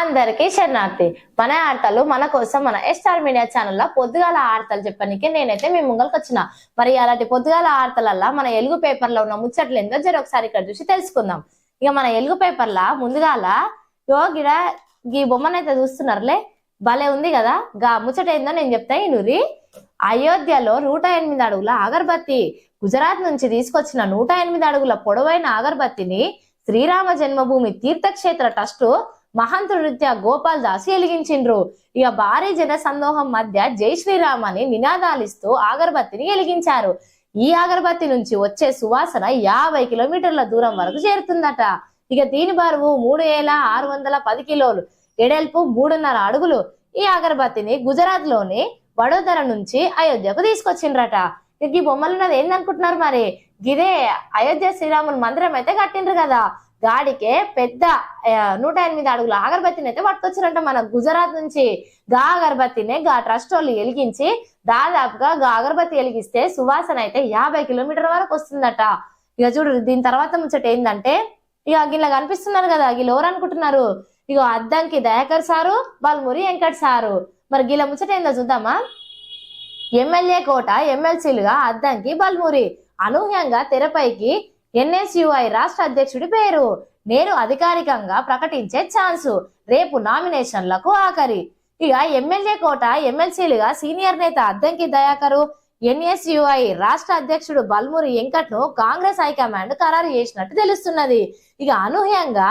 అందరికీ శరణార్థి. మన ఆడతలు మన కోసం మన ఎస్టార్ మీడియా ఛానల్లో పొద్దుగాల ఆడతలు చెప్పడానికి నేనైతే మీ ముంగల్కి వచ్చిన. మరి అలాంటి పొద్దుగాల ఆడతలల్లా మన ఎలుగు పేపర్లో ఉన్న ముచ్చట్లు ఏందో జర ఒకసారి ఇక్కడ చూసి తెలుసుకుందాం. ఇక మన ఎలుగు పేపర్లా ముందుగాల యో గిడ బొమ్మనైతే చూస్తున్నారులే. భలే ఉంది కదా. గా ముచ్చట ఏందో నేను చెప్తా ఇనురి. అయోధ్యలో నూట ఎనిమిది అడుగుల అగరబత్తి గుజరాత్ నుంచి తీసుకొచ్చిన నూట ఎనిమిది అడుగుల పొడవైన అగరబత్తిని శ్రీరామ జన్మభూమి తీర్థక్షేత్ర ట్రస్టు మహంతు నృత్య గోపాల్ దాస్ వెలిగించిండ్రు. ఇక భారీ జన సందోహం మధ్య జై శ్రీరామ్ అని నినాదాలిస్తూ అగరబత్తిని వెలిగించారు. ఈ అగరబత్తి నుంచి వచ్చే సువాసన యాభై కిలోమీటర్ల దూరం వరకు చేరుతుందట. ఇక దీని బరువు మూడు వేల ఆరు వందల పది కిలోలు. ఎడల్పు మూడున్నర అడుగులు. ఈ అగరబత్తిని గుజరాత్లోని వడోదర నుంచి అయోధ్యకు తీసుకొచ్చిండ్రట. ఇక ఈ బొమ్మలు ఉన్నది ఏందనుకుంటున్నారు మరి? గిదే అయోధ్య శ్రీరాముని మందిరం అయితే కట్టిండ్రు కదా. గాడికే పెద్ద నూట ఎనిమిది అడుగుల అగరబత్తిని అయితే పట్టుకొచ్చారంట. మన గుజరాత్ నుంచి గా అగరబత్తిని గా ట్రస్ట్ వాళ్ళు వెలిగించి దాదాపుగా గా అగరబత్తి వెలిగిస్తే సువాసన అయితే యాభై కిలోమీటర్ వరకు వస్తుందట. ఇక చూడు దీని తర్వాత ముచ్చట ఏంటంటే ఇక గిలా కనిపిస్తున్నారు కదా గిల్ ఎవరు అనుకుంటున్నారు? ఇక అద్దంకి దయాకర్ సారు బల్మురి వెంకట్ సారు. మరి గిలా ముచ్చట ఏందో చూద్దామా? ఎమ్మెల్యే కోట ఎమ్మెల్సీలుగా అద్దంకి బల్మురి అనూహ్యంగా తెరపైకి ఎన్ఎస్యుఐ రాష్ట్ర అధ్యక్షుడి పేరు. నేను అధికారికంగా ప్రకటించే ఛాన్సు. రేపు నామినేషన్లకు ఆఖరి. ఇక ఎమ్మెల్యే కోట ఎమ్మెల్సీలుగా సీనియర్ నేత అద్దంకి దయాకరు ఎన్ఎస్యుఐ రాష్ట్ర అధ్యక్షుడు బల్మూరి వెంకట్ను కాంగ్రెస్ హైకమాండ్ ఖరారు చేసినట్టు తెలుస్తున్నది. ఇక అనూహ్యంగా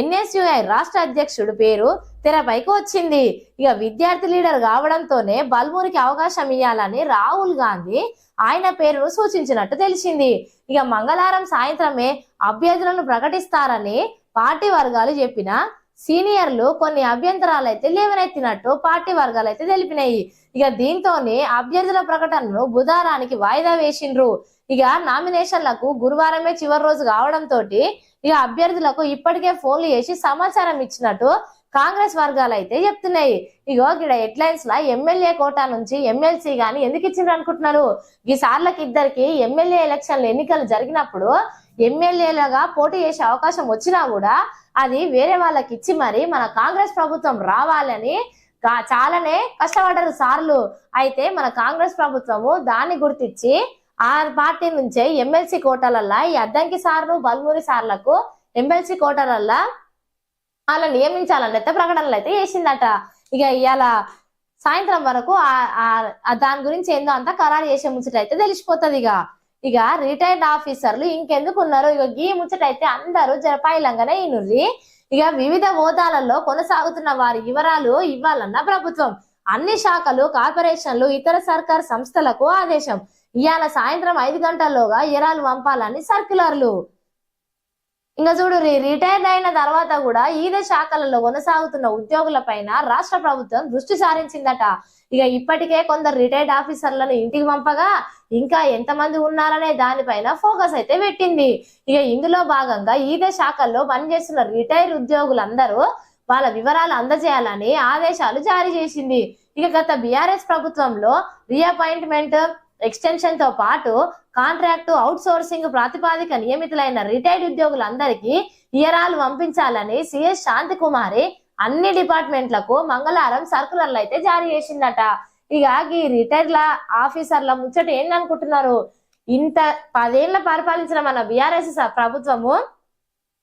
ఎన్ఎస్యుఐ రాష్ట్ర అధ్యక్షుడు పేరు తెరపైకి వచ్చింది. ఇక విద్యార్థి లీడర్ కావడంతోనే బల్మూరికి అవకాశం ఇవ్వాలని రాహుల్ గాంధీ ఆయన పేరును సూచించినట్టు తెలిసింది. ఇక మంగళవారం సాయంత్రమే అభ్యర్థులను ప్రకటిస్తారని పార్టీ వర్గాలు చెప్పిన సీనియర్లు కొన్ని అభ్యంతరాలు అయితే లేవనెత్తినట్టు పార్టీ వర్గాలు అయితే తెలిపినాయి. ఇక దీంతోనే అభ్యర్థుల ప్రకటనను బుధవారానికి వాయిదా వేసిండ్రు. ఇక నామినేషన్లకు గురువారమే చివరి రోజు కావడంతో ఇక అభ్యర్థులకు ఇప్పటికే ఫోన్లు చేసి సమాచారం ఇచ్చినట్టు కాంగ్రెస్ వర్గాలు అయితే చెప్తున్నాయి. ఇగో గిడ హెడ్లైన్స్ లా ఎమ్మెల్యే కోటా నుంచి ఎమ్మెల్సీ గాని ఎందుకు ఇచ్చిండ్రు అనుకుంటున్నారు? ఈ సార్లకి ఇద్దరికి ఎమ్మెల్యే ఎలక్షన్లు ఎన్నికలు జరిగినప్పుడు ఎమ్మెల్యేలుగా పోటీ చేసే అవకాశం వచ్చినా కూడా అది వేరే వాళ్ళకి ఇచ్చి మరి మన కాంగ్రెస్ ప్రభుత్వం రావాలని చాలానే కష్టపడ్డారు సార్లు. అయితే మన కాంగ్రెస్ ప్రభుత్వము దాన్ని గుర్తించి ఆ పార్టీ నుంచే ఎమ్మెల్సీ కోటాలల్లా ఈ అద్దంకి సార్లు బల్మూరి సార్లకు ఎమ్మెల్సీ కోటాలల్లా అలా నియమించాలని అయితే ప్రకటనలు అయితే చేసిందట. ఇక ఇవాళ సాయంత్రం వరకు ఆ- దాని గురించి ఏందో అంతా ఖరారు చేసే ముచ్చట అయితే తెలిసిపోతుంది ఇక. ఇక రిటైర్డ్ ఆఫీసర్లు ఇంకెందుకు ఉన్నారు? ఇక గీ ముచ్చట అయితే అందరూ జరపాయిలంగానే ఈనుర్రి ఇక వివిధ హోదాలలో కొనసాగుతున్న వారి వివరాలు ఇవ్వాలన్న ప్రభుత్వం. అన్ని శాఖలు కార్పొరేషన్లు ఇతర సర్కార్ సంస్థలకు ఆదేశం. ఇవాళ సాయంత్రం ఐదు గంటల్లోగా ఎరాలు పంపాలని సర్క్యులర్లు. ఇంకా చూడు రిటైర్డ్ అయిన తర్వాత కూడా ఈద శాఖలలో కొనసాగుతున్న ఉద్యోగుల పైన రాష్ట్ర ప్రభుత్వం దృష్టి సారించిందట. ఇక ఇప్పటికే కొందరు రిటైర్డ్ ఆఫీసర్లను ఇంటికి పంపగా ఇంకా ఎంతమంది ఉన్నారనే దానిపైన ఫోకస్ అయితే పెట్టింది. ఇక ఇందులో భాగంగా ఈద శాఖల్లో పనిచేస్తున్న రిటైర్ ఉద్యోగులందరూ వాళ్ళ వివరాలు అందజేయాలని ఆదేశాలు జారీ చేసింది. ఇక గత బీఆర్ఎస్ ప్రభుత్వంలో రీఅపాయింట్మెంట్ ఎక్స్టెన్షన్తో పాటు కాంట్రాక్టు అవుట్ సోర్సింగ్ ప్రాతిపాదిక నియమితులైన రిటైర్డ్ ఉద్యోగులందరికీ ఇయరాలు పంపించాలని సిఎస్ శాంతి కుమారి అన్ని డిపార్ట్మెంట్లకు మంగళవారం సర్కులర్లు అయితే జారీ చేసిందట. ఇక ఈ రిటైర్ల ఆఫీసర్ల ముచ్చట ఏందనుకుంటున్నారు? ఇంత పదేళ్ళ పరిపాలించిన మన బిఆర్ఎస్ ప్రభుత్వము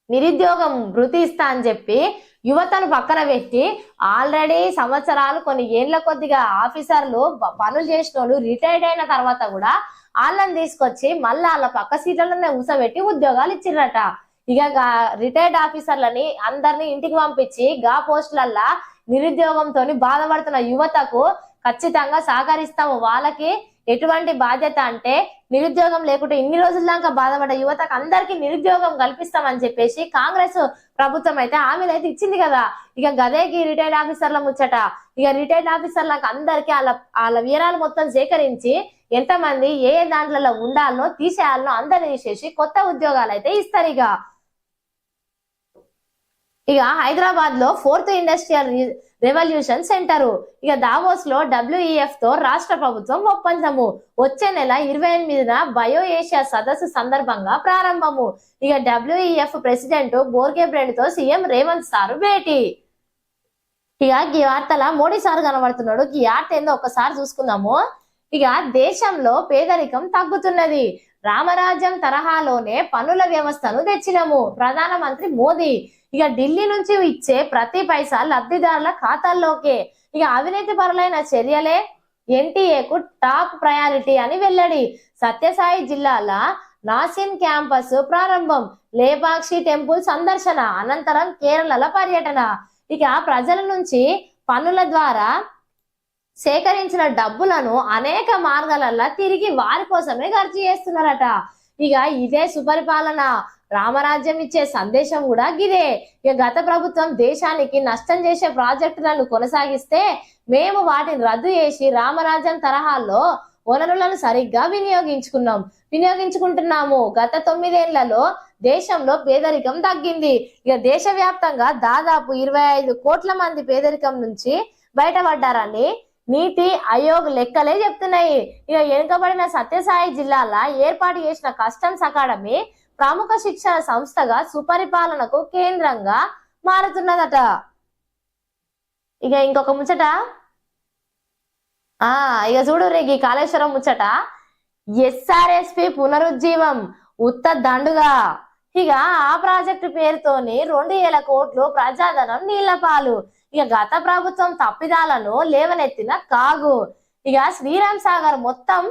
నిరుద్యోగం వృత్తి ఇస్తా అని చెప్పి యువతను పక్కన పెట్టి ఆల్రెడీ సంవత్సరాలు కొన్ని ఏళ్ళ కొద్దిగా ఆఫీసర్లు పనులు చేసిన వాళ్ళు రిటైర్డ్ అయిన తర్వాత కూడా వాళ్ళని తీసుకొచ్చి మళ్ళీ వాళ్ళ పక్క సీట్లలోనే ఊసబెట్టి ఉద్యోగాలు ఇచ్చిర్రట. ఇక రిటైర్డ్ ఆఫీసర్లని అందరినీ ఇంటికి పంపించి గా పోస్టులల్లా నిరుద్యోగంతో బాధపడుతున్న యువతకు ఖచ్చితంగా సహకరిస్తాము. వాళ్ళకి ఎటువంటి బాధ్యత అంటే నిరుద్యోగం లేకుంటే ఇన్ని రోజుల దాకా బాధపడ్డ యువతకు అందరికీ నిరుద్యోగం కల్పిస్తామని చెప్పేసి కాంగ్రెస్ ప్రభుత్వం అయితే హామీలు అయితే ఇచ్చింది కదా. ఇక గదేకి రిటైర్డ్ ఆఫీసర్ల ముచ్చట. ఇక రిటైర్డ్ ఆఫీసర్లకు అందరికీ వాళ్ళ వాళ్ళ వీరాలు మొత్తం సేకరించి ఎంతమంది ఏ ఏ దాంట్లలో ఉండాలనో తీసేయాలనో అందరిని తీసేసి కొత్త ఉద్యోగాలు అయితే ఇస్తారు ఇక. ఇక హైదరాబాద్లో ఫోర్త్ ఇండస్ట్రియల్ రెవల్యూషన్ సెంటర్. ఇక దావోస్లో డబ్ల్యూఈఎఫ్తో రాష్ట్ర ప్రభుత్వం ఒప్పందము. వచ్చే నెల ఇరవై ఎనిమిదిన బయో ఏషియా సదస్సు సందర్భంగా ప్రారంభము. ఇక డబ్ల్యూఈఎఫ్ ప్రెసిడెంట్ బోర్గే బ్రెండ్తో సీఎం రేవంత్ సారు భేటీ. ఇక ఈ వార్తల మోడీ సార్ కనబడుతున్నాడు. ఈ వార్త ఏందో ఒకసారి చూసుకుందాము. ఇక దేశంలో పేదరికం తగ్గుతున్నది. రామరాజ్యం తరహాలోనే పనుల వ్యవస్థను తెచ్చినము. ప్రధానమంత్రి మోదీ. ఇక ఢిల్లీ నుంచి ఇచ్చే ప్రతి పైసా లబ్ధిదారుల ఖాతాల్లోకే. ఇక అవినీతి పరులైన చర్యలే ఎన్టీఏకు టాప్ ప్రయారిటీ అని వెల్లడి. సత్యసాయి జిల్లాల నాసిన్ క్యాంపస్ ప్రారంభం లేపాక్షి టెంపుల్ సందర్శన అనంతరం కేరళల పర్యటన. ఇక ప్రజల నుంచి పన్నుల ద్వారా సేకరించిన డబ్బులను అనేక మార్గాలలో తిరిగి వారి కోసమే ఖర్చు చేస్తున్నారట. ఇక ఇదే సుపరిపాలన. రామరాజ్యం ఇచ్చే సందేశం కూడా గిదే. ఇక గత ప్రభుత్వం దేశానికి నష్టం చేసే ప్రాజెక్టులను కొనసాగిస్తే మేము వాటిని రద్దు చేసి రామరాజ్యం తరహాల్లో వనరులను సరిగ్గా వినియోగించుకున్నాం. వినియోగించుకుంటున్నాము. గత తొమ్మిదేళ్ళలో దేశంలో పేదరికం తగ్గింది. ఇక దేశవ్యాప్తంగా దాదాపు ఇరవై ఐదు కోట్ల మంది పేదరికం నుంచి బయటపడ్డారని నీతి ఆయోగ్ లెక్కలే చెప్తున్నాయి. ఇక వెనుకబడిన సత్యసాయి జిల్లాల ఏర్పాటు చేసిన కస్టమ్స్ అకాడమీ ప్రముఖ శిక్షణ సంస్థగా సుపరిపాలనకు కేంద్రంగా మారుతున్నదట. ఇక ఇంకొక ముచ్చట. ఆ ఇక చూడు రేగి కాళేశ్వరం ముచ్చట. ఎస్ఆర్ఎస్పి పునరుజ్జీవం ఉత్త దండుగా. ఇక ఆ ప్రాజెక్టు పేరుతోని రెండు వేల కోట్లు ప్రజాధనం నీళ్ళపాలు. ఇక గత ప్రభుత్వం తప్పిదాలను లేవనెత్తిన కాగు. ఇక శ్రీరామ్ సాగర్ మొత్తం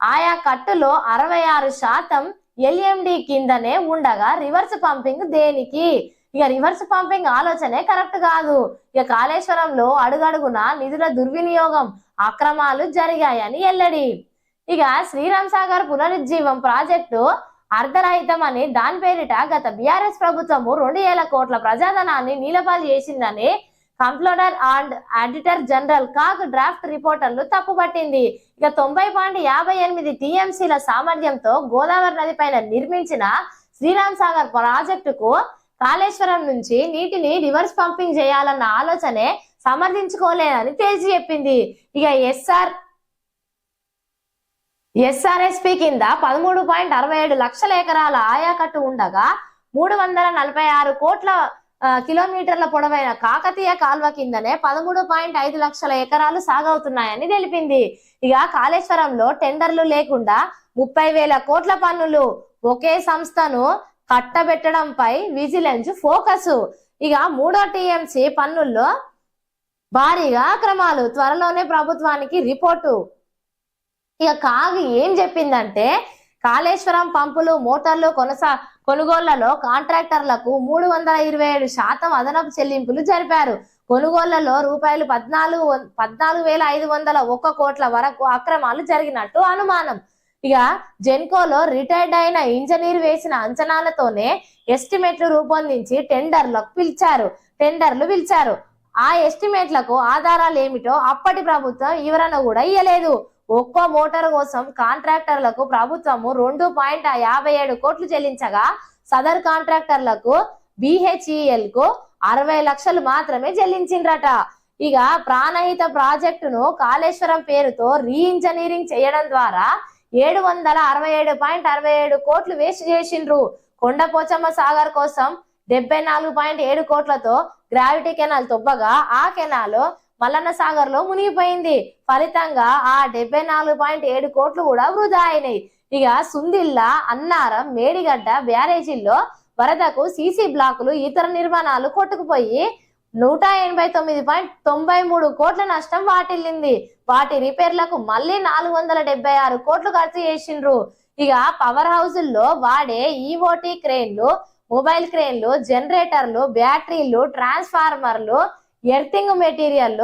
ఆయా కట్టులో అరవై ఆరు శాతం ఎల్ఎండి కిందనే ఉండగా రివర్స్ పంపింగ్ దేనికి? ఇక రివర్స్ పంపింగ్ ఆలోచనే కరెక్ట్ కాదు. ఇక కాళేశ్వరంలో అడుగడుగున నిధుల దుర్వినియోగం అక్రమాలు జరిగాయని ఎల్లడి. ఇక శ్రీరామ్ సాగర్ పునరుజ్జీవం ప్రాజెక్టు అర్ధరహితం అని దాని పేరిట గత బీఆర్ఎస్ ప్రభుత్వము రెండు వేల కోట్ల ప్రజాధనాన్ని నీలపాలు చేసిందని comptroller and auditor general CAG draft రిపోర్టర్లు తప్పుపట్టింది. ఇక తొంభై పాయింట్ యాభై ఎనిమిది టీఎంసీల సామర్థ్యంతో గోదావరి నది పైన నిర్మించిన శ్రీరామ్ సాగర్ ప్రాజెక్టుకు కాళేశ్వరం నుంచి నీటిని రివర్స్ పంపింగ్ చేయాలన్న ఆలోచనే సమర్థించుకోలేదని తేల్చి చెప్పింది. ఇక ఎస్ఆర్ ఎస్ఆర్ఎస్పి కింద పదమూడు పాయింట్ అరవై ఏడు లక్షల ఎకరాల ఆయాకట్టు ఉండగా మూడు వందల నలభై ఆరు కోట్ల కిలోమీటర్ల పొడవైన కాకతీయ కాల్వ కిందనే పదమూడు పాయింట్ ఐదు లక్షల ఎకరాలు సాగవుతున్నాయని తెలిపింది. ఇక కాళేశ్వరంలో టెండర్లు లేకుండా ముప్పై వేల కోట్ల పన్నులు ఒకే సంస్థను కట్టబెట్టడంపై విజిలెన్స్ ఫోకస్. ఇక మూడో టీఎంసీ పన్నుల్లో భారీగా అక్రమాలు త్వరలోనే ప్రభుత్వానికి రిపోర్టు. ఇక కాగి ఏం చెప్పిందంటే కాళేశ్వరం పంపులు మోటార్లు కొనసా కొనుగోళ్ళలో కాంట్రాక్టర్లకు మూడు వందల ఇరవై ఏడు శాతం అదనపు చెల్లింపులు జరిపారు. కొనుగోళ్ళలో రూపాయలు పద్నాలుగు వం- పద్నాలుగు వేల ఐదు వందల ఒక్క కోట్ల వరకు అక్రమాలు జరిగినట్టు అనుమానం. ఇక జెన్కోలో రిటైర్డ్ అయిన ఇంజనీర్ వేసిన అంచనాలతోనే ఎస్టిమేట్లు రూపొందించి టెండర్లకు పిలిచారు టెండర్లు పిలిచారు. ఆ ఎస్టిమేట్లకు ఆధారాలు ఏమిటో అప్పటి ప్రభుత్వం వివరణ కూడా ఇయ్యలేదు. ఒక్కో మోటార్ కోసం కాంట్రాక్టర్లకు ప్రభుత్వము రెండు పాయింట్ యాభై ఏడు కోట్లు చెల్లించగా సదర్ కాంట్రాక్టర్లకు బిహెచ్ఈఎల్కు అరవై లక్షలు మాత్రమే చెల్లించిండ్రట. ఇక ప్రాణహిత ప్రాజెక్టును కాళేశ్వరం పేరుతో రీ ఇంజనీరింగ్ చేయడం ద్వారా ఏడు వందల అరవై ఏడు పాయింట్ అరవై ఏడు కోట్లు వేస్ట్ చేసిండ్రు. కొండపోచమ్మ సాగర్ కోసం డెబ్బై నాలుగు పాయింట్ ఏడు కోట్లతో గ్రావిటీ కెనాల్ తొబ్బగా ఆ కెనాల్ మల్లన్న సాగర్లో మునిగిపోయింది. ఫలితంగా ఆ డెబ్బై నాలుగు పాయింట్ ఏడు కోట్లు కూడా వృధా అయినాయి. ఇక సుందిల్లా అన్నారం మేడిగడ్డ బ్యారేజీల్లో వరదకు సీసీ బ్లాకులు ఇతర నిర్మాణాలు కొట్టుకుపోయి నూట ఎనభై తొమ్మిది పాయింట్ తొంభై మూడు కోట్ల నష్టం వాటిల్లింది. వాటి రిపేర్లకు మళ్ళీ నాలుగు వందల డెబ్బై ఆరు కోట్లు ఖర్చు చేసిండ్రు. ఇక పవర్ హౌజుల్లో వాడే ఈఓటీ క్రేన్లు మొబైల్ క్రేన్లు జనరేటర్లు బ్యాటరీలు ట్రాన్స్ఫార్మర్లు ఎర్తింగ్ మెటీరియల్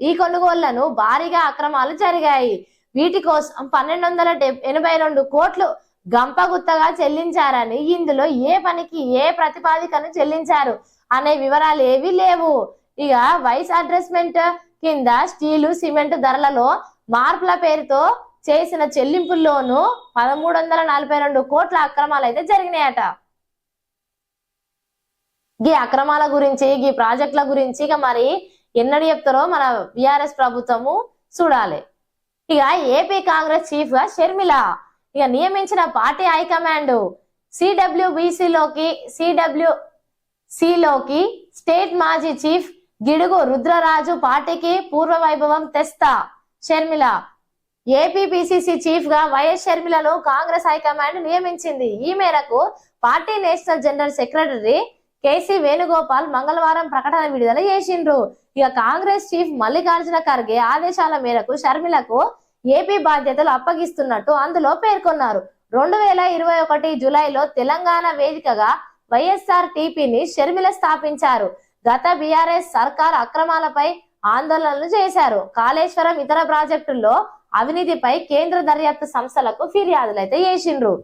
ఈ కొనుగోళ్ళను భారీగా అక్రమాలు జరిగాయి. వీటి కోసం పన్నెండు వందల ఎనభై రెండు కోట్లు గంపగుత్తగా చెల్లించారని ఇందులో ఏ పనికి ఏ ప్రతిపాదికను చెల్లించారు అనే వివరాలు ఏవి లేవు. ఇక వైస్ అడ్రస్మెంట్ కింద స్టీలు సిమెంట్ ధరలలో మార్పుల పేరుతో చేసిన చెల్లింపుల్లోనూ పదమూడు వందల నలభై రెండు కోట్ల అక్రమాలు అయితే జరిగినాయట. ఈ అక్రమాల గురించి ఈ ప్రాజెక్టుల గురించి ఇక మరి ఎన్నడు చెప్తారో మన బిఆర్ఎస్ ప్రభుత్వము చూడాలి. ఇక ఏపీ కాంగ్రెస్ చీఫ్గా షర్మిల ఇక నియమించిన పార్టీ హైకమాండ్ సిడబ్ల్యూబిసిలోకి సిడబ్ల్యూ సిలోకి స్టేట్ మాజీ చీఫ్ గిడుగు రుద్రరాజు పార్టీకి పూర్వ వైభవం తెస్తా షర్మిల. ఏపీపీసీసీ చీఫ్గా వైఎస్ షర్మిలను కాంగ్రెస్ హైకమాండ్ నియమించింది. ఈ మేరకు party national general secretary KC Venugopal మంగళవారం ప్రకటన విడుదల చేసిండ్రు. ఇక కాంగ్రెస్ చీఫ్ మల్లికార్జున ఖర్గే ఆదేశాల మేరకు షర్మిలకు ఏపీ బాధ్యతలు అప్పగిస్తున్నట్టు అందులో పేర్కొన్నారు. రెండు వేల ఇరవై ఒకటి జూలైలో తెలంగాణ వేదికగా వైఎస్ఆర్ టీపీని షర్మిల స్థాపించారు. గత బీఆర్ఎస్ సర్కార్ అక్రమాలపై ఆందోళనలు చేశారు. కాళేశ్వరం ఇతర ప్రాజెక్టుల్లో అవినీతిపై కేంద్ర దర్యాప్తు సంస్థలకు ఫిర్యాదులైతే చేసిండ్రు.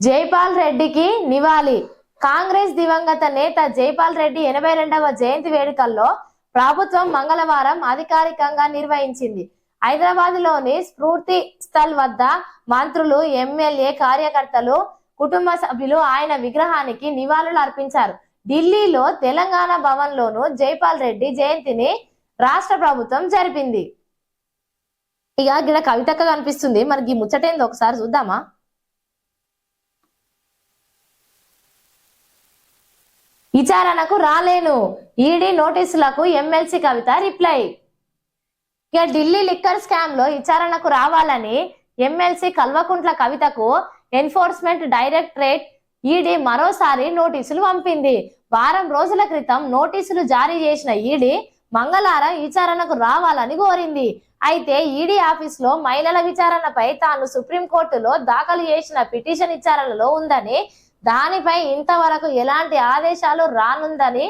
జైపాల్ రెడ్డికి నివాళి. కాంగ్రెస్ దివంగత నేత జైపాల్ రెడ్డి ఎనభై రెండవ జయంతి వేడుకల్లో ప్రభుత్వం మంగళవారం అధికారికంగా నిర్వహించింది. హైదరాబాద్లోని స్ఫూర్తి స్థల్ వద్ద మంత్రులు ఎమ్మెల్యే కార్యకర్తలు కుటుంబ సభ్యులు ఆయన విగ్రహానికి నివాళులు అర్పించారు. ఢిల్లీలో తెలంగాణ భవన్ లోను జైపాల్ రెడ్డి జయంతిని రాష్ట్ర ప్రభుత్వం జరిపింది. ఇక గిడ కవితక్క కనిపిస్తుంది. మనకి ఈ ఒకసారి చూద్దామా? విచారణకు రాలేను. ఈడీ నోటీసులకు ఎమ్మెల్సీ కవిత రిప్లై. ఇక ఢిల్లీ లిక్కర్ స్కామ్లో విచారణకు రావాలని ఎమ్మెల్సీ కల్వకుంట్ల కవితకు ఎన్ఫోర్స్మెంట్ డైరెక్టరేట్ ఈడీ మరోసారి నోటీసులు పంపింది. వారం రోజుల క్రితం నోటీసులు జారీ చేసిన ఈడీ మంగళవారం విచారణకు రావాలని కోరింది. అయితే ఈడీ ఆఫీస్లో మహిళల విచారణపై తాను సుప్రీంకోర్టులో దాఖలు చేసిన పిటిషన్ విచారణలో ఉందని దానిపై ఇంతవరకు ఎలాంటి ఆదేశాలు రానుందని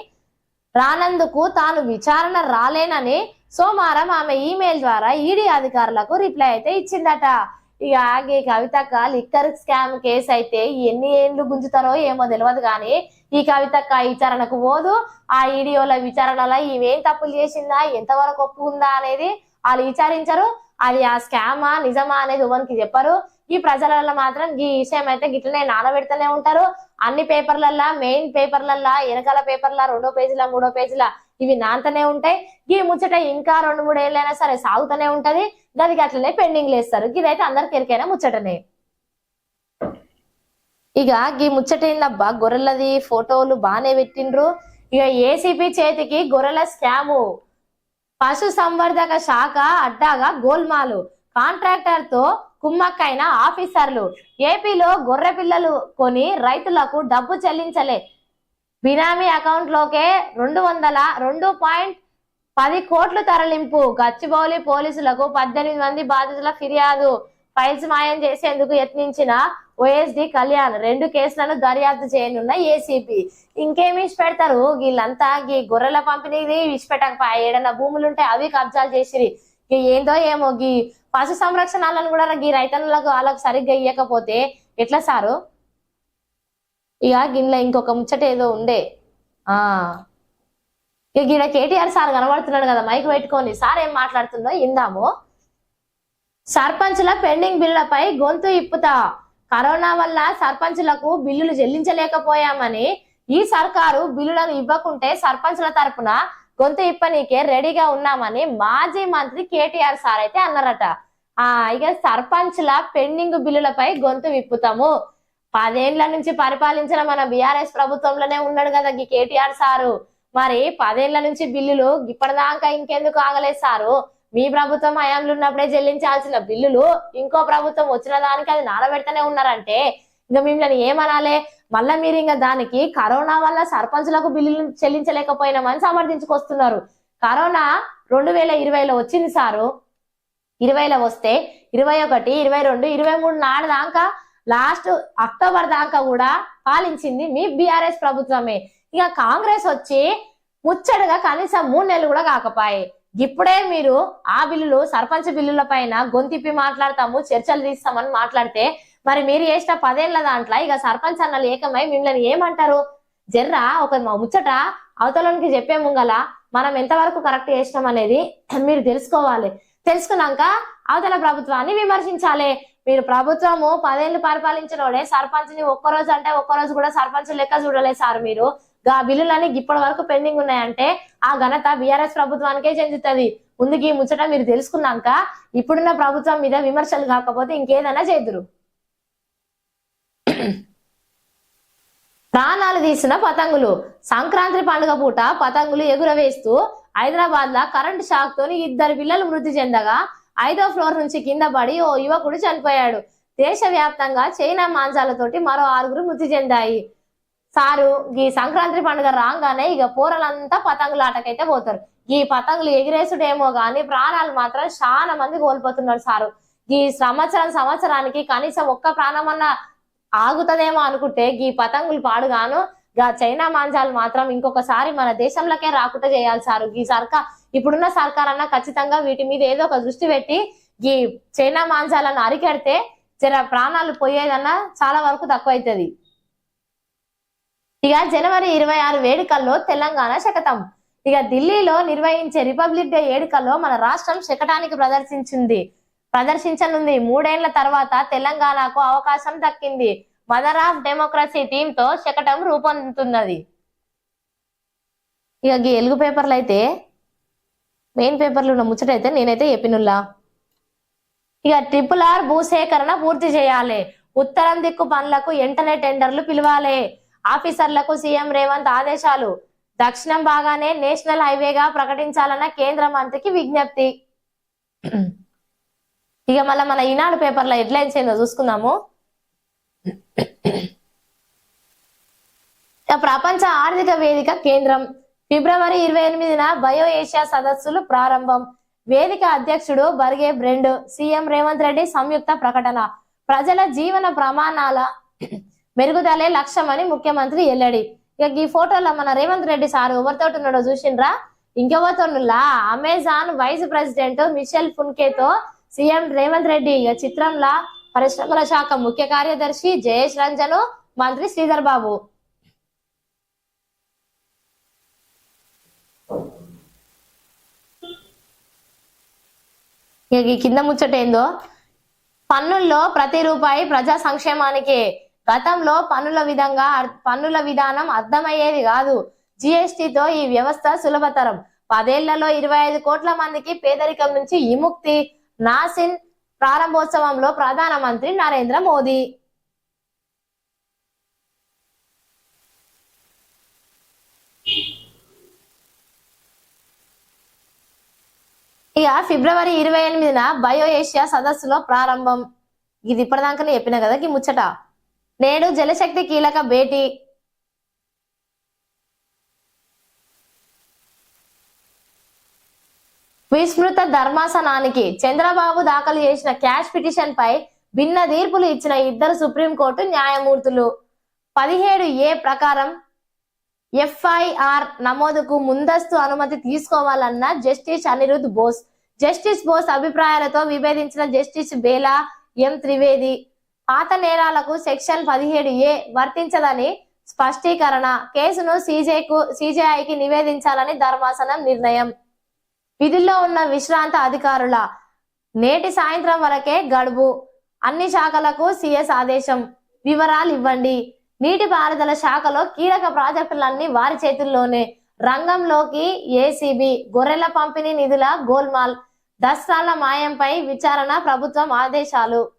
రానందుకు తాను విచారణ రాలేనని సోమవారం ఆమె ఈమెయిల్ ద్వారా ఈడీ అధికారులకు రిప్లై అయితే ఇచ్చిందట. ఇక ఆగి కవితక్క లిక్కర్ స్కామ్ కేసు అయితే ఎన్ని ఏళ్ళు గుంజుతారో ఏమో తెలియదు కానీ ఈ కవితక్క విచారణకు పోదు. ఆ ఈడియోల విచారణలో ఈమెం తప్పులు చేసిందా ఎంతవరకు ఒప్పు ఉందా అనేది వాళ్ళు విచారించరు. అది ఆ స్కామా నిజమా అనేది ఎవరికి చెప్పరు. ఈ ప్రజలలో మాత్రం ఈ విషయం అయితే గిట్లనే నానబెడుతూనే ఉంటారు. అన్ని పేపర్లల్లా మెయిన్ పేపర్లల్లా వెనకాల పేపర్ల రెండో పేజీల మూడో పేజీల ఇవి నాంతనే ఉంటాయి. ఈ ముచ్చట ఇంకా రెండు మూడు ఏళ్ళైనా సరే సాగుతూనే ఉంటది. దానికి అట్లనే పెండింగ్ లేస్తారు. ఇదైతే అందరికి ఎరికైనా ముచ్చటనే. ఇక ఈ ముచ్చటేందబ్బా గొర్రెలది ఫోటోలు బాగానే పెట్టిండ్రు. ఇక ఏసీపీ చేతికి గొర్రెల స్కాము. పశు సంవర్ధక శాఖ అడ్డాగా గోల్మాలు. కాంట్రాక్టర్తో కుమ్మక్కైన ఆఫీసర్లు. ఏపీలో గొర్రె పిల్లలు కొని రైతులకు డబ్బు చెల్లించలే. బినామీ అకౌంట్ లోకే రెండు వందల రెండు పాయింట్ పది కోట్లు తరలింపు. గచ్చిబౌలి పోలీసులకు పద్దెనిమిది మంది బాధితుల ఫిర్యాదు. ఫైల్స్ మాయం చేసేందుకు యత్నించిన ఓఎస్డి కళ్యాణ్ రెండు కేసులను దర్యాప్తు చేయనున్న ఏసీపీ. ఇంకేమి ఇచ్చి పెడతారు? వీళ్ళంతా ఈ గొర్రెల పంపిణీది విడిచిపెట్టక ఏడన్నా భూములు ఉంటే అవి కబ్జాలు చేసిరి. ఏందో ఏమో గీ పశు సంరక్షణాలను కూడా గీ రైతన్నులకు వాళ్ళకు సరిగ్గా ఇయ్యకపోతే ఎట్లా సారు? ఇక గిన్నె ఇంకొక ముచ్చట ఏదో ఉండే. ఆ. ఇక గీడ కేటీఆర్ సార్ కనబడుతున్నాడు కదా మైక్ పెట్టుకొని. సార్ ఏం మాట్లాడుతుందో ఇందాము సర్పంచ్ల పెండింగ్ బిల్లులపై గొంతు ఇప్పుతా. కరోనా వల్ల సర్పంచులకు బిల్లులు చెల్లించలేకపోయామని ఈ సర్కారు బిల్లులను ఇవ్వకుంటే సర్పంచుల తరపున గొంతు ఇప్పనీకే రెడీగా ఉన్నామని మాజీ మంత్రి కేటీఆర్ సార్ అయితే అన్నారట. ఆ ఇక సర్పంచ్ల పెండింగ్ బిల్లులపై గొంతు విప్పుతాము. పదేళ్ళ నుంచి పరిపాలించిన మన బీఆర్ఎస్ ప్రభుత్వంలోనే ఉన్నాడు కదా ఈ కేటీఆర్ సారు. మరి పదేళ్ళ నుంచి బిల్లులు ఇప్పటిదాకా ఇంకెందుకు ఆగలేదు సారు? మీ ప్రభుత్వం హయాంలో ఉన్నప్పుడే చెల్లించాల్సిన బిల్లులు ఇంకో ప్రభుత్వం వచ్చిన దానికి అది నానబెడతానే ఉన్నారంటే ఇంకా మిమ్మల్ని ఏమనాలే? మళ్ళా మీరు ఇంకా దానికి కరోనా వల్ల సర్పంచులకు బిల్లులు చెల్లించలేకపోయినామని సమర్థించుకొస్తున్నారు. కరోనా రెండు వేల ఇరవైలో వచ్చింది సారు. ఇరవైలో వస్తే ఇరవై ఒకటి ఇరవై రెండు ఇరవై మూడు నాడు దాకా లాస్ట్ అక్టోబర్ దాకా కూడా పాలించింది మీ బీఆర్ఎస్ ప్రభుత్వమే. ఇక కాంగ్రెస్ వచ్చి ముచ్చటగా కనీసం మూడు నెలలు కూడా కాకపాయి ఇప్పుడే మీరు ఆ బిల్లులు సర్పంచ్ బిల్లుల పైన గొంతిప్పి మాట్లాడతాము చర్చలు తీస్తామని మాట్లాడితే మరి మీరు చేసిన పదేళ్ళ దాంట్లో ఇక సర్పంచ్ అన్నలు ఏకమై మిమ్మల్ని ఏమంటారు? జర్రా ఒక ముచ్చట అవతలనికి చెప్పే ముంగల మనం ఎంతవరకు కరెక్ట్ చేసినాం అనేది మీరు తెలుసుకోవాలి. తెలుసుకున్నాక అవతల ప్రభుత్వాన్ని విమర్శించాలి. మీరు ప్రభుత్వము పదేళ్ళు పరిపాలించిన వాడే సర్పంచ్ని ఒక్కరోజు అంటే ఒక్కరోజు కూడా సర్పంచ్ లెక్క చూడలేదు సార్ మీరు. గా బిల్లులన్నీ ఇప్పటి వరకు పెండింగ్ ఉన్నాయంటే ఆ ఘనత బీఆర్ఎస్ ప్రభుత్వానికే చెందుతుంది. ముందుకి ముచ్చట మీరు తెలుసుకున్నాక ఇప్పుడున్న ప్రభుత్వం మీద విమర్శలు కాకపోతే ఇంకేదైనా చేదురు. ప్రాణాలు తీసిన పతంగులు. సంక్రాంతి పండుగ పూట పతంగులు ఎగురవేస్తూ హైదరాబాద్ లా కరెంట్ షాక్ తోని ఇద్దరు పిల్లలు మృతి చెందగా ఐదో ఫ్లోర్ నుంచి కింద పడి ఓ యువకుడు చనిపోయాడు. దేశవ్యాప్తంగా చైనా మాంజాలతోటి మరో ఆరుగురు మృతి చెందాయి. సారు ఈ సంక్రాంతి పండుగ రాగానే ఇక పోరలంతా పతంగులాటకైతే పోతారు. ఈ పతంగులు ఎగిరేసుడేమో గాని ప్రాణాలు మాత్రం చాలా మంది కోల్పోతున్నారు సారు. ఈ సంవత్సరం సంవత్సరానికి కనీసం ఒక్క ప్రాణమన్నా ఆగుతదేమో అనుకుంటే ఈ పతంగులు పాడుగాను గా చైనా మాంజాలు మాత్రం ఇంకొకసారి మన దేశంలోకే రాకుండా చేయాలి సారు. ఈ సర్కార్ ఇప్పుడున్న సర్కార్ అన్న ఖచ్చితంగా వీటి మీద ఏదో ఒక దృష్టి పెట్టి ఈ చైనా మాంజాలను అరికెడితే జర ప్రాణాలు పోయేదన్నా చాలా వరకు తక్కువ అవుతుంది ఇక జనవరి ఇరవై ఆరు వేడుకల్లో తెలంగాణ శకటం ఇక ఢిల్లీలో నిర్వహించే రిపబ్లిక్ డే వేడుకల్లో మన రాష్ట్రం శకటానికి ప్రదర్శించింది. ప్రదర్శించనుంది. మూడేళ్ళ తర్వాత తెలంగాణకు అవకాశం దక్కింది. మదర్ ఆఫ్ డెమోక్రసీ థీమ్తో శకటం రూపొందుతున్నది. ఇక ఈ ఎలుగు పేపర్లు అయితే మెయిన్ పేపర్లు ఉన్న ముచ్చటైతే నేనైతే చెప్పినుల్లా. ఇక ట్రిపుల్ ఆర్ భూసేకరణ పూర్తి చేయాలి. ఉత్తరం దిక్కు పనులకు వెంటనే టెండర్లు పిలవాలి. ఆఫీసర్లకు సీఎం రేవంత్ ఆదేశాలు. దక్షిణం బాగానే నేషనల్ హైవేగా ప్రకటించాలన్న కేంద్ర మంత్రికి విజ్ఞప్తి. ఇక మళ్ళీ మన ఈనాడు పేపర్లో హెడ్లైన్స్ ఏందో చూసుకుందాము. ఇక ప్రపంచ ఆర్థిక వేదిక కేంద్రం. ఫిబ్రవరి ఇరవై ఎనిమిదిన బయో ఏషియా సదస్సులు ప్రారంభం. వేదిక అధ్యక్షుడు Borge Brende CM Revanth Reddy సంయుక్త ప్రకటన. ప్రజల జీవన ప్రమాణాల మెరుగుదలే లక్ష్యమని ముఖ్యమంత్రి ఎల్లడి. ఇక ఈ ఫోటోలో మన రేవంత్ రెడ్డి సార్ ఎవరితో ఉన్నాడో చూసిండ్రా? ఇంకెవరితోనులా అమెజాన్ వైస్ ప్రెసిడెంట్ మిషెల్ ఫున్కేతో సీఎం రేవంత్ రెడ్డి ఇక చిత్రంలా పరిశ్రమల శాఖ ముఖ్య కార్యదర్శి జయేష్ రంజన్ మంత్రి శ్రీధర్ బాబు. ఇక ఈ కింద ముచ్చట ఏందో పన్నుల్లో ప్రతి రూపాయి ప్రజా సంక్షేమానికి గతంలో పన్నుల విధంగా పన్నుల విధానం అర్థమయ్యేది కాదు. జిఎస్టితో ఈ వ్యవస్థ సులభతరం. పదేళ్ళలో ఇరవై ఐదు కోట్ల మందికి పేదరికం నుంచి విముక్తి నాసిన్ ప్రారంభోత్సవంలో ప్రధానమంత్రి నరేంద్ర మోదీ. ఇక ఫిబ్రవరి ఇరవై ఎనిమిదిన బయో ఏషియా సదస్సులో ప్రారంభం. ఇది ఇప్పటిదాకానే చెప్పిన కదా ఈ ముచ్చట నేడు జలశక్తి కీలక భేటీ. విస్మృత ధర్మాసనానికి చంద్రబాబు దాఖలు చేసిన క్యాష్ పిటిషన్ పై భిన్న తీర్పులు ఇచ్చిన ఇద్దరు సుప్రీంకోర్టు న్యాయమూర్తులు. పదిహేడు ఏ ప్రకారం ఎఫ్ఐఆర్ నమోదుకు ముందస్తు అనుమతి తీసుకోవాలన్న జస్టిస్ అనిరుద్ బోస్. జస్టిస్ బోస్ అభిప్రాయాలతో విభేదించిన జస్టిస్ బేలా ఎం. త్రివేది. పాత నేరాలకు సెక్షన్ పదిహేడు ఏ వర్తించదని స్పష్టీకరణ. కేసును సీజేకు సిజేఐకి నివేదించాలని ధర్మాసనం నిర్ణయం. విధుల్లో ఉన్న విశ్రాంత అధికారుల నేటి సాయంత్రం వరకే గడువు. అన్ని శాఖలకు సిఎస్ ఆదేశం. వివరాలు ఇవ్వండి. నీటిపారుదల శాఖలో కీలక ప్రాజెక్టులన్నీ వారి చేతుల్లోనే. రంగంలోకి ఏసీబీ గొర్రెల పంపిణీ నిధుల గోల్మాల్. దస్త్రాల మాయంపై విచారణ ప్రభుత్వం ఆదేశాలు.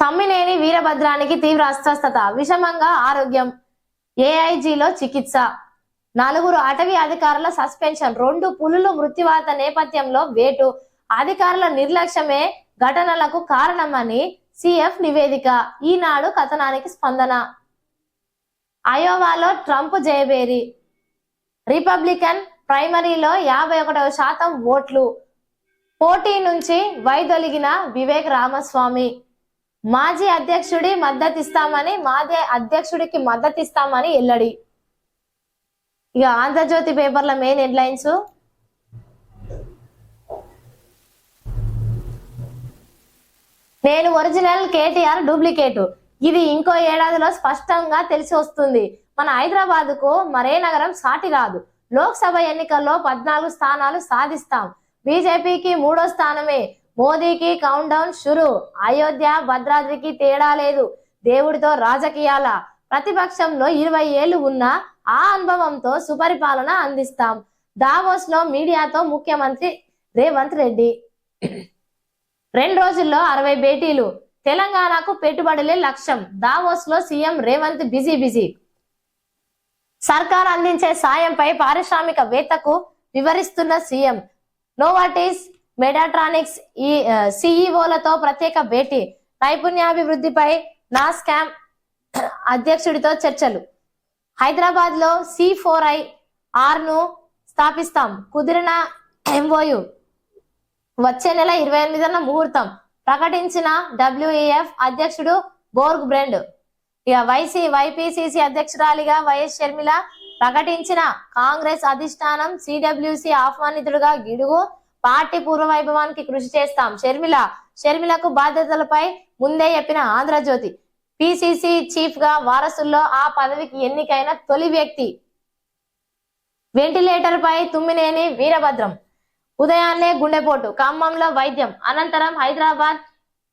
తమ్మినేని వీరభద్రానికి తీవ్ర అస్వస్థత. విషమంగా ఆరోగ్యం. ఏఐజీలో చికిత్స. నలుగురు అటవీ అధికారుల సస్పెన్షన్. రెండు పులులు మృత్యువాత నేపథ్యంలో వేటు. అధికారుల నిర్లక్ష్యమే ఘటనలకు కారణమని సిఎఫ్ నివేదిక. ఈనాడు కథనానికి స్పందన. అయోవాలో ట్రంప్ జయబేరి రిపబ్లికన్ ప్రైమరీలో యాభై ఒకటవ శాతం ఓట్లు. పోటీ నుంచి వైదొలిగిన వివేక్ రామస్వామి. మాజీ అధ్యక్షుడి మద్దతిస్తామని మాజీ అధ్యక్షుడికి మద్దతిస్తామని ఎల్లడి. ఇక ఆంధ్రజ్యోతి పేపర్ల మెయిన్ హెడ్లైన్స్. నేను ఒరిజినల్ కేటీఆర్ డూప్లికేట్. ఇది ఇంకో ఏడాదిలో స్పష్టంగా తెలిసి వస్తుంది. మన హైదరాబాద్కు మరే నగరం సాటి రాదు లోక్సభ ఎన్నికల్లో పద్నాలుగు స్థానాలు సాధిస్తాం. బీజేపీకి మూడో స్థానమే. మోదీకి కౌంట్ డౌన్ షురు. అయోధ్య భద్రాద్రికి తేడా లేదు. దేవుడితో రాజకీయాల ప్రతిపక్షంలో ఇరవై ఏళ్ళు ఉన్న ఆ అనుభవంతో సుపరిపాలన అందిస్తాం. దావోస్లో మీడియాతో ముఖ్యమంత్రి రేవంత్ రెడ్డి. రెండు రోజుల్లో అరవై భేటీలు. తెలంగాణకు పెట్టుబడులే లక్ష్యం. దావోస్లో సీఎం రేవంత్ బిజీ బిజీ. సర్కార్ అందించే సాయంపై పారిశ్రామికవేత్తకు వివరిస్తున్న సీఎం. నోవాటిస్ మెడాట్రానిక్స్ ఈ సిఇఓలతో ప్రత్యేక భేటీ. నైపుణ్యాభివృద్ధిపై నా స్కామ్ అధ్యక్షుడితో చర్చలు. హైదరాబాద్లో సి ఫోర్ ఐ ఆర్ను స్థాపిస్తాం కుదిరిన ఎంఓయు వచ్చే నెల ఇరవై ఎనిమిదిన ముహూర్తం. ప్రకటించిన డబ్ల్యూఈఎఫ్ అధ్యక్షుడు బోర్గ్ బ్రెండ్. ఇక వైసీ వైపీసీసీ అధ్యక్షురాలిగా వైఎస్ షర్మిల ప్రకటించిన కాంగ్రెస్ అధిష్టానం సిడబ్ల్యూసి ఆహ్వానితుడుగా గిడుగు పార్టీ పూర్వ వైభవానికి కృషి చేస్తాం. షర్మిల షర్మిలకు బాధ్యతలపై ముందే చెప్పిన ఆంధ్రజ్యోతి పిసిసి చీఫ్గా వారసుల్లో ఆ పదవికి ఎన్నికైన తొలి వ్యక్తి. వెంటిలేటర్ పై తుమ్మినేని వీరభద్రం. ఉదయాన్నే గుండెపోటు ఖమ్మంలో వైద్యం అనంతరం హైదరాబాద్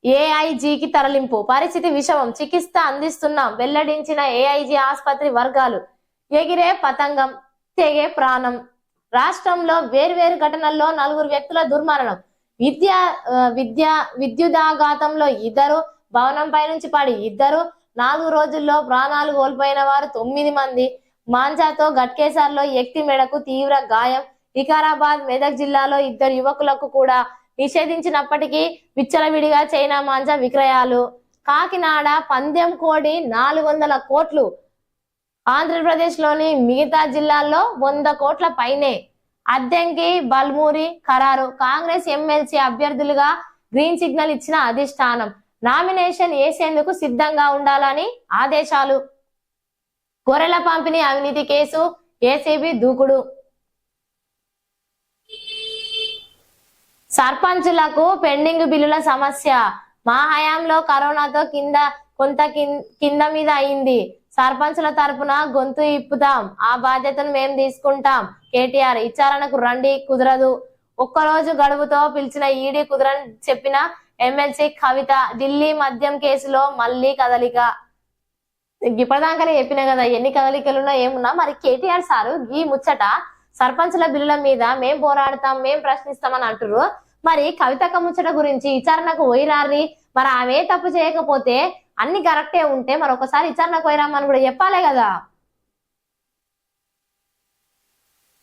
ఏఐజీకి తరలింపు. పరిస్థితి విషమం చికిత్స అందిస్తున్నాం. వెల్లడించిన ఏఐజీ ఆసుపత్రి వర్గాలు. ఎగిరే పతంగం తెగే ప్రాణం. రాష్ట్రంలో వేర్వేరు ఘటనల్లో నలుగురు వ్యక్తుల దుర్మరణం. విద్య విద్య విద్యుదాఘాతంలో ఇద్దరు భవనంపై నుంచి పడి ఇద్దరు నాలుగు రోజుల్లో ప్రాణాలు కోల్పోయిన వారు తొమ్మిది మంది. మాంజాతో గట్కేసార్లో ఎక్తి మెడకు తీవ్ర గాయం. వికారాబాద్ మెదక్ జిల్లాలో ఇద్దరు యువకులకు కూడా నిషేధించినప్పటికీ విచ్చలవిడిగా చైనా మాంజా విక్రయాలు. కాకినాడ పందెం కోడి నాలుగు వందల కోట్లు ఆంధ్రప్రదేశ్లోని మిగతా జిల్లాల్లో వంద కోట్ల పైనే అద్దెంకి బల్మూరి ఖరారు కాంగ్రెస్ ఎమ్మెల్సీ అభ్యర్థులుగా గ్రీన్ సిగ్నల్ ఇచ్చిన అధిష్టానం. నామినేషన్ వేసేందుకు సిద్ధంగా ఉండాలని ఆదేశాలు. గొర్రెల పంపిణీ అవినీతి కేసు ఏసీబీ దూకుడు. సర్పంచులకు పెండింగ్ బిల్లుల సమస్య. మా హయాంలో కరోనాతో కింద కొంత కింద మీద అయింది. సర్పంచుల తరపున గొంతు ఇప్పుతాం ఆ బాధ్యతను మేము తీసుకుంటాం. కేటీఆర్ విచారణకు రండి కుదరదు. ఒక్కరోజు గడువుతో పిలిచిన ఈడీ కుదరని చెప్పిన ఎమ్మెల్సీ కవిత ఢిల్లీ మద్యం కేసులో మళ్ళీ కదలిక. ఇప్పటిదాకానే చెప్పిన కదా ఎన్ని కదలికలున్నా ఏమున్నా. మరి కేటీఆర్ సారు ఈ ముచ్చట సర్పంచుల బిల్లుల మీద మేం పోరాడతాం మేం ప్రశ్నిస్తామని అంటారు మరి కవితక ముచ్చట గురించి విచారణకు పోయిరారి మరి ఆమె తప్పు చేయకపోతే అన్ని కరెక్టే ఉంటే మరి ఒకసారి విచారణకు పోయిరామని కూడా చెప్పాలే కదా.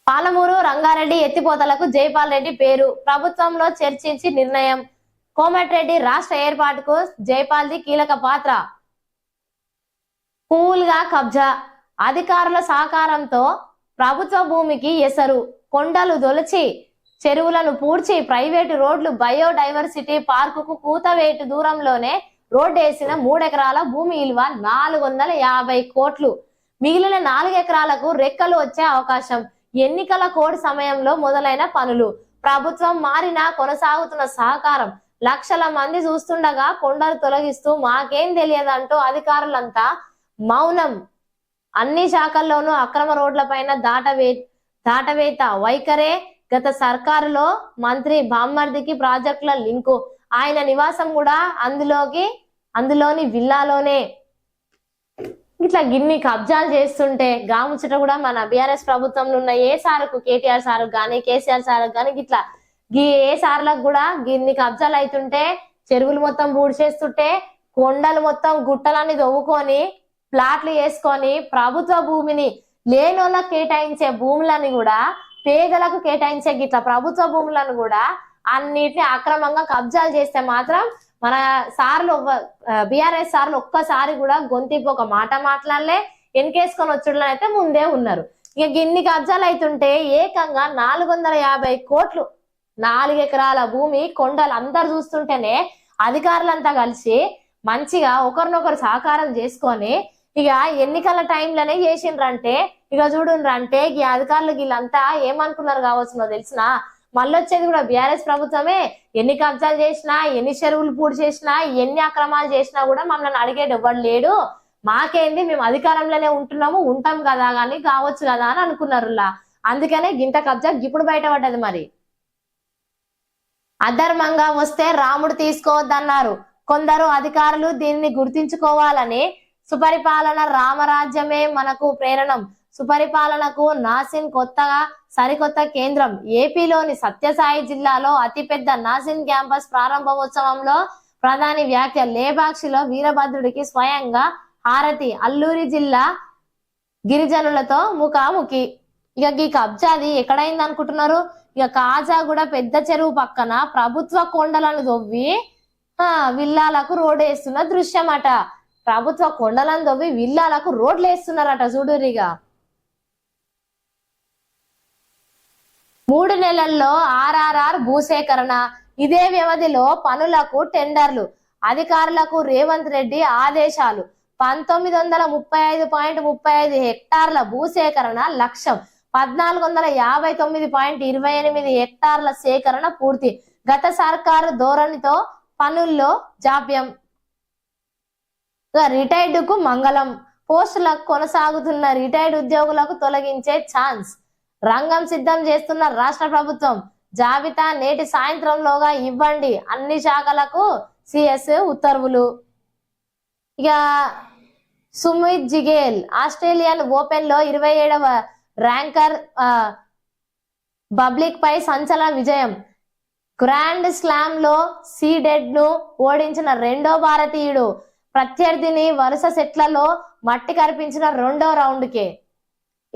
పాలమూరు రంగారెడ్డి ఎత్తిపోతలకు జైపాల్ రెడ్డి పేరు. ప్రభుత్వంలో చర్చించి నిర్ణయం. కోమటిరెడ్డి రాష్ట్ర ఏర్పాటుకు జైపాల్ది కీలక పాత్ర. కూల్గా కబ్జా. అధికారుల సహకారంతో ప్రభుత్వ భూమికి ఎసరు. కొండలు దొలచి చెరువులను పూడ్చి ప్రైవేటు రోడ్లు బయోడైవర్సిటీ పార్కుకు కూతవేటు దూరంలోనే రోడ్డు వేసిన మూడెకరాల భూమి విలువ నాలుగు వందల యాభై కోట్లు. మిగిలిన నాలుగు ఎకరాలకు రెక్కలు వచ్చే అవకాశం. ఎన్నికల కోడ్ సమయంలో మొదలైన పనులు. ప్రభుత్వం మారినా కొనసాగుతున్న సహకారం. లక్షల మంది చూస్తుండగా కొండలు తొలగిస్తూ మాకేం తెలియదంటూ అధికారులంతా మౌనం. అన్ని శాఖల్లోనూ అక్రమ రోడ్లపైన దాటవే దాటవేత వైఖరే గత సర్కారులో మంత్రి బామ్మర్దికి ప్రాజెక్టుల లింకు. ఆయన నివాసం కూడా అందులోకి అందులోని విల్లాలోనే. ఇట్లా గిన్ని కబ్జాలు చేస్తుంటే గాముచ్చట కూడా మన బీఆర్ఎస్ ప్రభుత్వంలో ఉన్న ఏ సార్కు కేటీఆర్ సార్ కానీ కేసీఆర్ సార్ కానీ ఇట్లా గీ ఏ సార్లకు కూడా గిన్ని కబ్జాలు అవుతుంటే చెరువులు మొత్తం బూడిచేస్తుంటే కొండలు మొత్తం గుట్టలన్నీ తవ్వుకొని ప్లాట్లు వేసుకొని ప్రభుత్వ భూమిని లేనోళ్ళకి కేటాయించే భూములని కూడా పేదలకు కేటాయించే గిట్ల ప్రభుత్వ భూములను కూడా అన్నిటిని అక్రమంగా కబ్జాలు చేస్తే మాత్రం మన సార్లు బీఆర్ఎస్ సార్లు ఒక్కసారి కూడా గొంతిప్పి ఒక మాట మాట్లాడలే ఎన్కేసుకొని వచ్చుడులో అయితే ముందే ఉన్నారు. ఇక గిన్ని కబ్జాలు అవుతుంటే ఏకంగా నాలుగు వందల యాభై కోట్లు నాలుగు ఎకరాల భూమి కొండలు అందరు చూస్తుంటేనే అధికారులంతా కలిసి మంచిగా ఒకరినొకరు సహకారం చేసుకొని ఇక ఎన్నికల టైంలోనే చేసిండ్రంటే ఇక చూడుండ్రంటే ఈ అధికారులు వీళ్ళంతా ఏమనుకున్నారు కావచ్చునో తెలిసినా మళ్ళీ వచ్చేది కూడా బీఆర్ఎస్ ప్రభుత్వమే. ఎన్ని కబ్జాలు చేసినా ఎన్ని చెరువులు పూడి చేసినా ఎన్ని అక్రమాలు చేసినా కూడా మమ్మల్ని అడిగేది ఎవ్వడు లేడు. మాకేంది? మేము అధికారంలోనే ఉంటున్నాము ఉంటాం కదా కానీ కావచ్చు కదా అని అనుకున్నారు అందుకనే గింత కబ్జా ఇప్పుడు బయటపడ్డది మరి. అధర్మంగా వస్తే రాముడు తీసుకోవద్దన్నారు. కొందరు అధికారులు దీన్ని గుర్తించుకోవాలని సుపరిపాలన రామరాజ్యమే మనకు ప్రేరణం. సుపరిపాలనకు నాసిన్ కొత్తగా సరికొత్త కేంద్రం. ఏపీలోని సత్యసాయి జిల్లాలో అతిపెద్ద నాసిన్ క్యాంపస్ ప్రారంభోత్సవంలో ప్రధాని వ్యాఖ్య లేబాక్షిలో వీరభద్రుడికి స్వయంగా హారతి. అల్లూరి జిల్లా గిరిజనులతో ముఖాముఖి. ఇక ఈ కబ్జాది ఎక్కడైంది అనుకుంటున్నారు ఇక కాజాగూడ పెద్ద చెరువు పక్కన ప్రభుత్వ కొండలను దొవ్వి ఆ విల్లాలకు రోడ్ వేస్తున్న దృశ్యం అట ప్రభుత్వ కొండలను దొవ్వి విల్లాలకు రోడ్లు వేస్తున్నారట చూడురిగా మూడు నెలల్లో ఆర్ఆర్ఆర్ భూసేకరణ. ఇదే వ్యవధిలో పనులకు టెండర్లు. అధికారులకు రేవంత్ రెడ్డి ఆదేశాలు. పంతొమ్మిది వందల ముప్పై ఐదు పాయింట్ ముప్పై ఐదు హెక్టార్ల భూసేకరణ లక్ష్యం. పద్నాలుగు వందల యాభై తొమ్మిది పాయింట్ ఇరవై ఎనిమిది హెక్టార్ల సేకరణ పూర్తి. గత సర్కారు ధోరణితో పనుల్లో జాప్యం. రిటైర్డ్కు మంగళం. పోస్టులకు కొనసాగుతున్న రిటైర్డ్ ఉద్యోగులకు తొలగించే ఛాన్స్. రంగం సిద్ధం చేస్తున్న రాష్ట్ర ప్రభుత్వం జాబితా నేటి సాయంత్రంలోగా ఇవ్వండి. అన్ని శాఖలకు సిఎస్ ఉత్తర్వులు. ఇక సుమిత్ జిగేల్ ఆస్ట్రేలియన్ ఓపెన్లో ఇరవై ఏడవ ర్యాంకర్ పబ్లిక్ పై సంచలన విజయం. గ్రాండ్ స్లామ్లో సీడెడ్ను ఓడించిన రెండో భారతీయుడు ప్రత్యర్థిని వరుస సెట్లలో మట్టి కరిపించిన రెండో రౌండ్ కే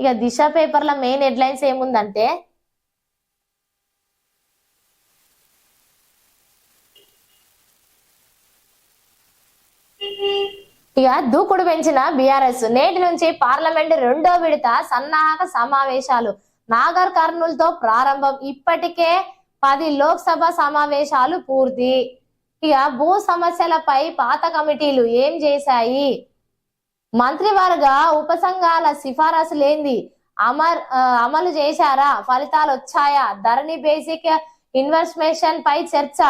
ఇక దిశ పేపర్ల మెయిన్ హెడ్లైన్స్ ఏముందంటే ఇక దూకుడు పెంచిన బీఆర్ఎస్ నేటి నుంచి పార్లమెంట్ రెండో విడత సన్నాహక సమావేశాలు. నాగర్ కర్నూల్తో ప్రారంభం. ఇప్పటికే పది లోక్సభ సమావేశాలు పూర్తి. ఇక భూ సమస్యలపై పాత కమిటీలు ఏం చేశాయి? మంత్రివర్గ ఉపసంఘాల సిఫారసులేంది? అమర్ అమలు చేశారా? ఫలితాలు వచ్చాయా ధరణి బేసిక్ ఇన్వెస్ట్మేషన్ పై చర్చ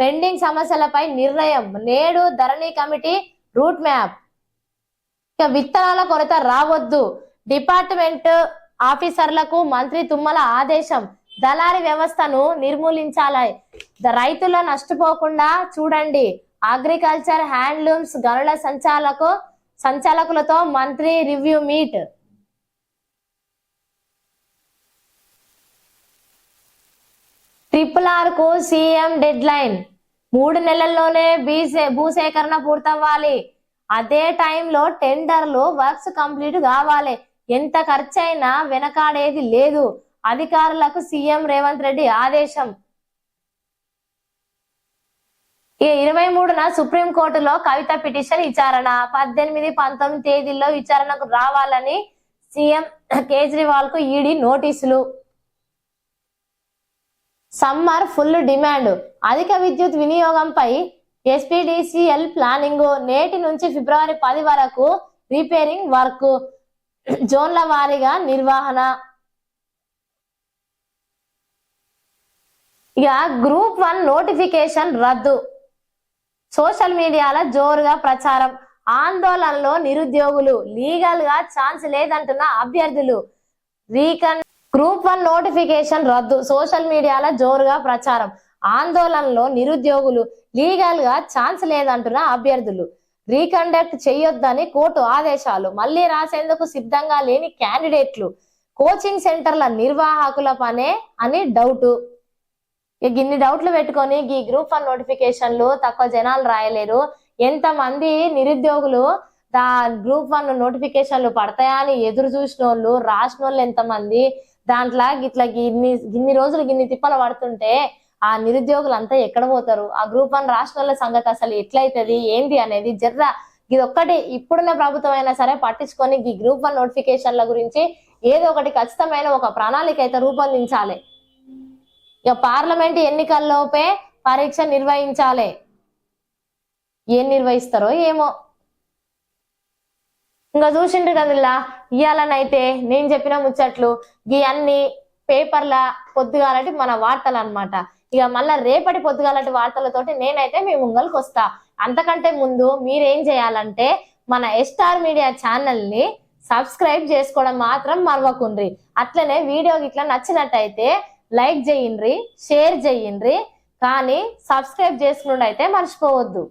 పెండింగ్ సమస్యలపై నిర్ణయం. నేడు ధరణి కమిటీ రూట్ మ్యాప్. ఇక విత్తనాల కొరత రావద్దు. డిపార్ట్మెంట్ ఆఫీసర్లకు మంత్రి తుమ్మల ఆదేశం. దళారీ వ్యవస్థను నిర్మూలించాలి. రైతుల నష్టపోకుండా చూడండి. అగ్రికల్చర్ హ్యాండ్లూమ్స్ గనుల సంచాలకు సంచాలకులతో మంత్రి రివ్యూ మీట్. ట్రిపుల్ ఆర్కు సీఎం డెడ్ లైన్ మూడు నెలల్లోనే బీసే భూసేకరణ పూర్తవ్వాలి. అదే టైంలో టెండర్లు వర్క్స్ కంప్లీట్ కావాలి. ఎంత ఖర్చైనా వెనకాడేది లేదు. అధికారులకు సీఎం రేవంత్ రెడ్డి ఆదేశం. ఈ ఇరవై మూడున సుప్రీం కోర్టులో కవిత పిటిషన్ విచారణ. పద్దెనిమిది పంతొమ్మిది తేదీల్లో విచారణకు రావాలని సీఎం కేజ్రీవాల్కు ఈడీ నోటీసులు. Summer full demand. అధిక విద్యుత్ వినియోగంపై ఎస్పీడీసీఎల్ ప్లానింగ్. నేటి నుంచి ఫిబ్రవరి పది వరకు రిపేరింగ్ వర్క్. జోన్ల వారీగా నిర్వహణ. ఇక గ్రూప్ వన్ నోటిఫికేషన్ రద్దు. సోషల్ మీడియాలో జోరుగా ప్రచారం. ఆందోళనలో నిరుద్యోగులు లీగల్గా ఛాన్స్ లేదంటున్న అభ్యర్థులు. రీకన్ గ్రూప్ వన్ నోటిఫికేషన్ రద్దు సోషల్ మీడియాలో జోరుగా ప్రచారం. ఆందోళనలో నిరుద్యోగులు లీగల్గా ఛాన్స్ లేదంటున్న అభ్యర్థులు. రీకండక్ట్ చేయొద్దని కోర్టు ఆదేశాలు. మళ్ళీ రాసేందుకు సిద్ధంగా లేని క్యాండిడేట్లు. కోచింగ్ సెంటర్ల నిర్వాహకుల పనే అని డౌటు. ఇక ఇన్ని డౌట్లు పెట్టుకొని ఈ గ్రూప్ వన్ నోటిఫికేషన్లు తక్కువ జనాలు రాయలేరు. ఎంత మంది నిరుద్యోగులు దా గ్రూప్ వన్ నోటిఫికేషన్లు పడతాయా అని ఎదురు చూసిన వాళ్ళు రాసిన వాళ్ళు ఎంతమంది? దాంట్లో ఇట్లా ఇన్ని ఇన్ని రోజులు ఇన్ని తిప్పలు పడుతుంటే ఆ నిరుద్యోగులు అంతా ఎక్కడ పోతారు? ఆ గ్రూప్ వన్ రాసిన వాళ్ళ సంగతి అసలు ఎట్లయితది? ఏంది అనేది జర్ర ఇది ఒక్కటి ఇప్పుడున్న ప్రభుత్వం అయినా సరే పట్టించుకొని ఈ గ్రూప్ వన్ నోటిఫికేషన్ల గురించి ఏదో ఒకటి ఖచ్చితమైన ఒక ప్రణాళిక అయితే రూపొందించాలి. ఇక పార్లమెంట్ ఎన్నికల్లోపే పరీక్ష నిర్వహించాలి. ఏం నిర్వహిస్తారో ఏమో. ఇంకా చూసిండ్రు కదిలా ఇయ్యాలనైతే నేను చెప్పిన ముచ్చట్లు ఈ అన్ని పేపర్ల పొద్దుగాలటి మన వార్తలు అన్నమాట ఇక మళ్ళా రేపటి పొద్దుగాలటి వార్తలతోటి నేనైతే మీ ముంగల్కి వస్తా. అంతకంటే ముందు మీరేం చేయాలంటే మన ఎస్టార్ మీడియా ఛానల్ని సబ్స్క్రైబ్ చేసుకోవడం మాత్రం మరవకుండ్రి. అట్లనే వీడియో ఇట్లా నచ్చినట్టయితే లైక్ చేయండ్రి షేర్ చేయండ్రి కానీ సబ్స్క్రైబ్ చేసుకుండా అయితే మర్చిపోవద్దు.